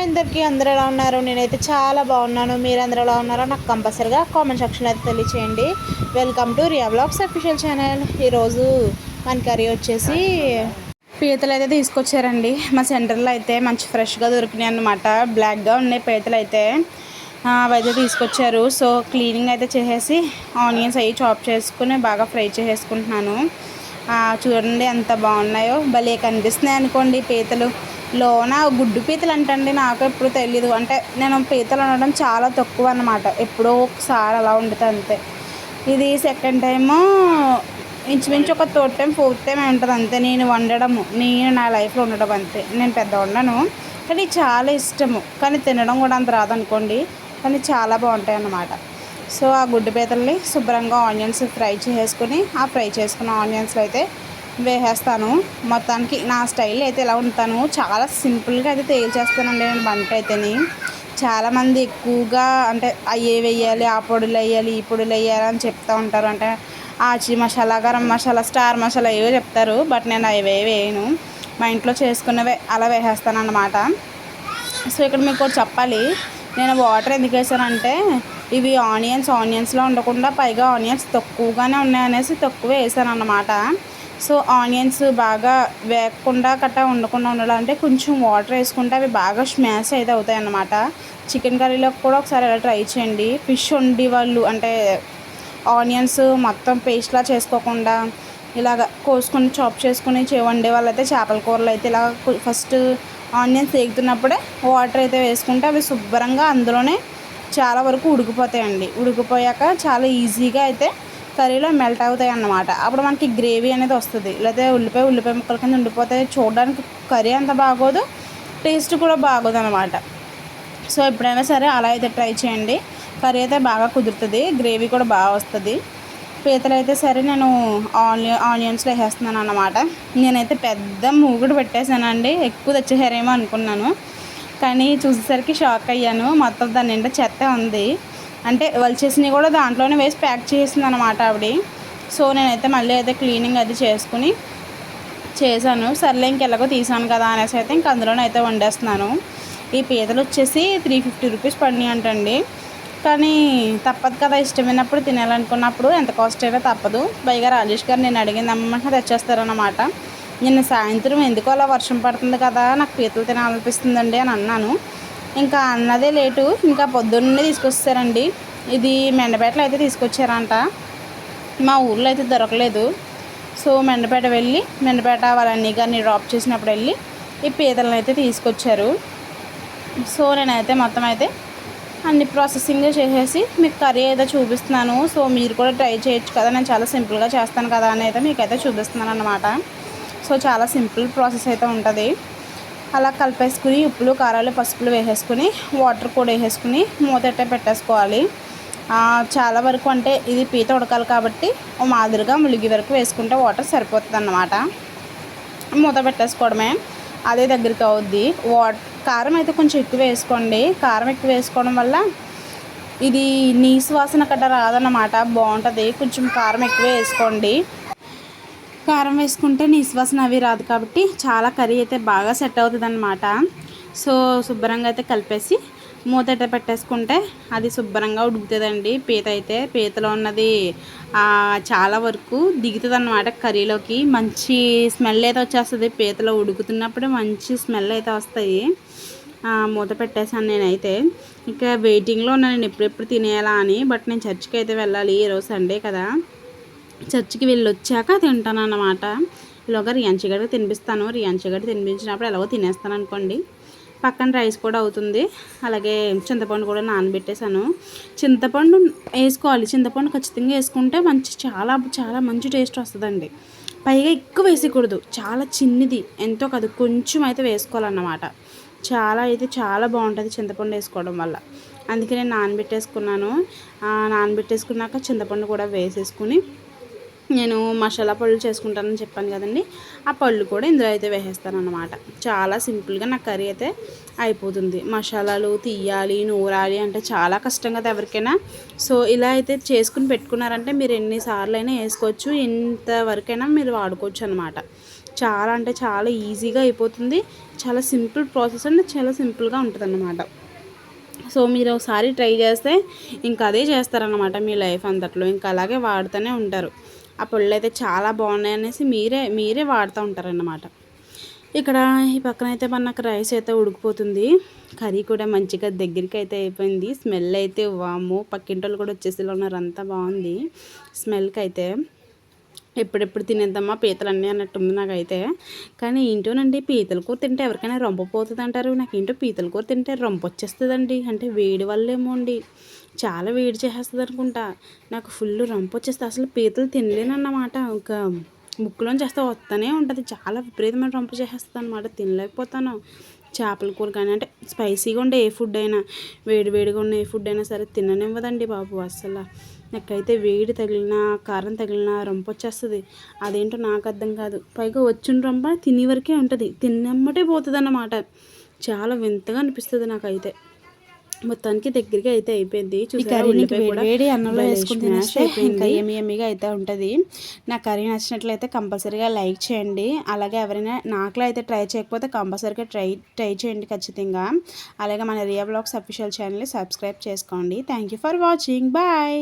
Hi అందరికీ అందరూ ఎలా ఉన్నారు? నేనైతే చాలా బాగున్నాను. మీరు అందరూ ఎలా ఉన్నారో నాకు కంపల్సరిగా కామెంట్ సెక్షన్ అయితే తెలియచేయండి. Welcome to Riya blogs official channel ఈరోజు మన కర్రీ వచ్చేసి పీతలు అయితే తీసుకొచ్చారండి. మా సెంటర్లో అయితే మంచి ఫ్రెష్గా దొరికినాయి అనమాట బ్లాక్గా ఉన్నాయి పీతలు అయితే. అవైతే తీసుకొచ్చారు. సో క్లీనింగ్ అయితే చేసేసి ఆనియన్స్ అవి చాప్ చేసుకుని బాగా ఫ్రై చేసేసుకుంటున్నాను. చూడండి ఎంత బాగున్నాయో. భలే కనిపిస్తున్నాయి అనుకోండి పీతలు. లోన గుడ్డు పీతలు అంటండి నాకు ఎప్పుడు తెలీదు. అంటే నేను పీతలు అనడం చాలా తక్కువ అన్నమాట. ఎప్పుడో ఒకసారి అలా వండుతా అంతే. ఇది సెకండ్ టైము ఇంచుమించు ఒక థర్డ్ టైం ఫోర్త్ టైం ఉంటుంది అంతే. నేను వండడము నేను నా లైఫ్లో ఉండడం అంతే. నేను పెద్ద వండను కానీ చాలా ఇష్టము. కానీ తినడం కూడా అంత రాదనుకోండి కానీ చాలా బాగుంటాయి అన్నమాట. సో ఆ గుడ్డు పీతల్ని శుభ్రంగా ఆనియన్స్ ఫ్రై చేసుకుని ఆ ఫ్రై చేసుకున్న ఆనియన్స్లో అయితే వేసేస్తాను. మొత్తానికి నా స్టైల్ అయితే ఎలా ఉంటాను చాలా సింపుల్గా అయితే తేల్చేస్తానండి నేను వంట అయితేని. చాలామంది ఎక్కువగా అంటే అయ్యే వేయాలి ఆ పొడులు వేయాలి ఈ పొడులు వేయాలి అని చెప్తూ ఉంటారు. అంటే ఆచి మసాలా గరం మసాలా స్టార్ మసాలా ఏవో చెప్తారు. బట్ నేను అవి వేయను. మా ఇంట్లో చేసుకున్నవే అలా వేసేస్తాను అన్నమాట సో ఇక్కడ మీకు చెప్పాలి. నేను వాటర్ ఎందుకు వేసానంటే ఇవి ఆనియన్స్ ఆనియన్స్లో ఉండకుండా పైగా ఆనియన్స్ తక్కువగానే ఉన్నాయనేసి తక్కువ వేసాను అన్నమాట సో ఆనియన్స్ బాగా వేగకుండా కట్టా ఉండకుండా ఉండాలంటే కొంచెం వాటర్ వేసుకుంటే అవి బాగా స్మాష్ అయితే అవుతాయి అన్నమాట చికెన్ కర్రీలో కూడా ఒకసారి అలా ట్రై చేయండి. ఫిష్ వండి వాళ్ళు అంటే ఆనియన్స్ మొత్తం పేస్ట్లా చేసుకోకుండా ఇలాగ కోసుకొని చాప్ చేసుకుని చే- వండే వాళ్ళైతే చేపల కూరలు అయితే ఇలా ఫస్ట్ ఆనియన్స్ వేగుతున్నప్పుడే వాటర్ అయితే వేసుకుంటే అవి శుభ్రంగా అందులోనే చాలా వరకు ఉడికిపోతాయండి. ఉడికిపోయాక చాలా ఈజీగా అయితే కర్రీలో మెల్ట్ అవుతాయి అన్నమాట. అప్పుడు మనకి గ్రేవీ అనేది వస్తుంది. లేకపోతే ఉల్లిపాయ ఉల్లిపాయ ముక్కల కింద ఉండిపోతాయి చూడడానికి కర్రీ అంత బాగోదు టేస్ట్ కూడా బాగోదు అనమాట సో ఎప్పుడైనా సరే అలా అయితే ట్రై చేయండి. కర్రీ అయితే బాగా కుదురుతుంది గ్రేవీ కూడా బాగా వస్తుంది. పీతలు అయితే సరే నేను ఆనియన్ ఆనియన్స్లో వేసేస్తున్నాను అనమాట నేనైతే పెద్ద మూగుడు పెట్టేశానండి. ఎక్కువ తెచ్చేసారేమో అనుకున్నాను. కానీ చూసేసరికి షాక్ అయ్యాను. మొత్తం దాని నిండా చెత్త ఉంది. అంటే వలిచేసినవి కూడా దాంట్లోనే వేసి ప్యాక్ చేసింది అనమాట ఆవిడ. సో నేనైతే మళ్ళీ అయితే క్లీనింగ్ అది చేసుకుని చేశాను. సర్లే ఇంకెలాగో తీసాను కదా అనేసి అయితే ఇంక అందులోనే అయితే వండేస్తున్నాను. ఈ పీతలు వచ్చేసి త్రీ ఫిఫ్టీ రూపీస్ పడినాయి అంటండి. కానీ తప్పదు కదా ఇష్టమైనప్పుడు తినాలనుకున్నప్పుడు ఎంత కాస్ట్ అయినా తప్పదు. పైగా రాజేష్ గారు నేను అడిగింది అమ్మంటే తెచ్చేస్తారనమాట నిన్న సాయంత్రం ఎందుకో అలా వర్షం పడుతుంది కదా? నాకు పీతలు తినాలనిపిస్తుందండి అని అన్నాను. ఇంకా అన్నదే లేటు. ఇంకా పొద్దున్నే తీసుకొచ్చారండి ఇది మెండపేటలో అయితే తీసుకొచ్చారంట. మా ఊర్లో అయితే దొరకలేదు. సో మెండపేట వెళ్ళి మెండపేట వాళ్ళ అన్నీ గారిని డ్రాప్ చేసినప్పుడు వెళ్ళి ఈ పీతలను అయితే తీసుకొచ్చారు. సో నేనైతే మొత్తం అయితే అన్ని ప్రాసెసింగ్ చేసేసి మీకు కర్రీ అయితే చూపిస్తున్నాను. సో మీరు కూడా ట్రై చేయొచ్చు కదా. నేను చాలా సింపుల్గా చేస్తాను కదా అని అయితే మీకు అయితే చూపిస్తున్నాను అనమాట సో చాలా సింపుల్ ప్రాసెస్ అయితే ఉంటుంది. అలా కలిపేసుకుని ఉప్పులు కారాలు పసుపులు వేసేసుకుని వాటర్ కూడా వేసేసుకుని మూతట్టే పెట్టేసుకోవాలి. చాలా వరకు అంటే ఇది పీత ఉడకాలి కాబట్టి మాదిరిగా ములిగి వరకు వేసుకుంటే వాటర్ సరిపోతుంది అన్నమాట మూత పెట్టేసుకోవడమే. అదే దగ్గరికి అవుద్ది. వాట్ కారం అయితే కొంచెం ఎక్కువ వేసుకోండి. కారం ఎక్కువ వేసుకోవడం వల్ల ఇది నీసు వాసన కట్ట రాదన్నమాట. బాగుంటుంది. కొంచెం కారం ఎక్కువ వేసుకోండి. కారం వేసుకుంటే నిశ్వాసన అవి రాదు కాబట్టి చాలా కర్రీ అయితే బాగా సెట్ అవుతుంది అనమాట సో శుభ్రంగా అయితే కలిపేసి మూత అయితే పెట్టేసుకుంటే అది శుభ్రంగా ఉడుకుతుందండి. పీత అయితే పీతలో ఉన్నది చాలా వరకు దిగుతుంది అనమాట కర్రీలోకి. మంచి స్మెల్ అయితే వచ్చేస్తుంది. పీతలో ఉడుకుతున్నప్పుడు మంచి స్మెల్ అయితే వస్తాయి. మూత పెట్టేశాను నేనైతే. ఇంకా వెయిటింగ్లో ఉన్నాను నేను ఎప్పుడెప్పుడు తినేయాలా అని బట్ నేను చర్చికి అయితే వెళ్ళాలి ఈరోజు సండే కదా. చర్చికి వెళ్ళి వచ్చాక తింటాను అన్నమాట ఇలాగ రియాంచిగడ్డ తినిపిస్తాను రియాంచిగడ్డ తినిపించినప్పుడు ఎలాగో తినేస్తాను అనుకోండి పక్కన రైస్ కూడా అవుతుంది. అలాగే చింతపండు కూడా నానబెట్టేశాను. చింతపండు వేసుకోవాలి. చింతపండు ఖచ్చితంగా వేసుకుంటే మంచి చాలా చాలా మంచి టేస్ట్ వస్తుందండి. పైగా ఎక్కువ వేసేయకూడదు చాలా చిన్నది. ఎంతో కాదు. కొంచెం అయితే వేసుకోవాలన్నమాట. చాలా అయితే చాలా బాగుంటుంది చింతపండు వేసుకోవడం వల్ల. అందుకే నేను నానబెట్టేసుకున్నాను. నానబెట్టేసుకున్నాక చింతపండు కూడా వేసేసుకుని నేను మసాలా పళ్ళు చేసుకుంటానని చెప్పాను కదండి. ఆ పళ్ళు కూడా ఇందులో అయితే వేసేస్తాను అనమాట చాలా సింపుల్గా నా కర్రీ అయితే అయిపోతుంది. మసాలాలు తీయాలి నూరాలి అంటే చాలా కష్టం కదా ఎవరికైనా. సో ఇలా అయితే చేసుకుని పెట్టుకున్నారంటే మీరు ఎన్నిసార్లు అయినా వేసుకోవచ్చు. ఎంతవరకైనా మీరు వాడుకోవచ్చు అనమాట చాలా అంటే చాలా ఈజీగా అయిపోతుంది. చాలా సింపుల్ ప్రాసెస్ అండ్ చాలా సింపుల్గా ఉంటుంది అన్నమాట సో మీరు ఒకసారి ట్రై చేస్తే ఇంకా అదే చేస్తారనమాట మీ లైఫ్ అంతట్లో. ఇంకా అలాగే వాడుతూనే ఉంటారు. ఆ పళ్ళు అయితే చాలా బాగున్నాయి అనేసి మీరే మీరే వాడుతూ ఉంటారన్నమాట. ఇక్కడ ఈ పక్కన అయితే మనకు రైస్ అయితే ఉడికిపోతుంది. కర్రీ కూడా మంచిగా దగ్గరికి అయితే అయిపోయింది. స్మెల్ అయితే వాము పక్కింటోళ్ళు కూడా వచ్చేసి ఉన్నారు. అంతా బాగుంది. స్మెల్కి అయితే ఎప్పుడెప్పుడు తినేద్దామా పీతలన్నీ అన్నట్టు అన్నట్టుంది నాకైతే. కానీ ఏంటోనండి పీతల కూర తింటే ఎవరికైనా రొంపపోతుంది అంటారు నాకు ఏంటో పీతల కూర తింటే రొంప వచ్చేస్తుందండి అంటే వేడి వల్లేమో అండి. చాలా వేడి చేసేస్తుంది అనుకుంటా. నాకు ఫుల్ రంపు వచ్చేస్తే అసలు పీతలు తినలేనన్నమాట. ఒక ముక్కులోంచి చేస్తే వస్తూనే ఉంటుంది. చాలా విపరీతమైన రంపు చేసేస్తుంది అనమాట తినలేకపోతాను. చేపల కూర కానీ అంటే స్పైసీగా ఉండే ఏ ఫుడ్ అయినా వేడి వేడిగా ఉన్న ఏ ఫుడ్ అయినా సరే తిననివ్వదండి బాబు అసలు నాకైతే వేడి తగిలినా కారం తగిలినా రొంప వచ్చేస్తుంది. అదేంటో నాకు అర్థం కాదు. పైగా వచ్చిన రొంప తినే వరకే ఉంటుంది. తిన్నమ్మటే పోతుంది అన్నమాట చాలా వింతగా అనిపిస్తుంది నాకైతే. మొత్తానికి దగ్గరికి అయితే అయిపోయింది. వేడి అన్నంలో వేసుకుని తినేస్తే ఇంకా. ఎమ్మి ఎమ్మిగా అయితే ఉంటుంది. నా కర్రీ నచ్చినట్లయితే కంపల్సరీగా లైక్ చేయండి. అలాగే ఎవరైనా నాకులో అయితే ట్రై చేయకపోతే కంపల్సరీగా ట్రై ట్రై చేయండి ఖచ్చితంగా. అలాగే మన రియా బ్లాగ్స్ అఫీషియల్ ఛానల్ని సబ్స్క్రైబ్ చేసుకోండి. Thank you for watching bye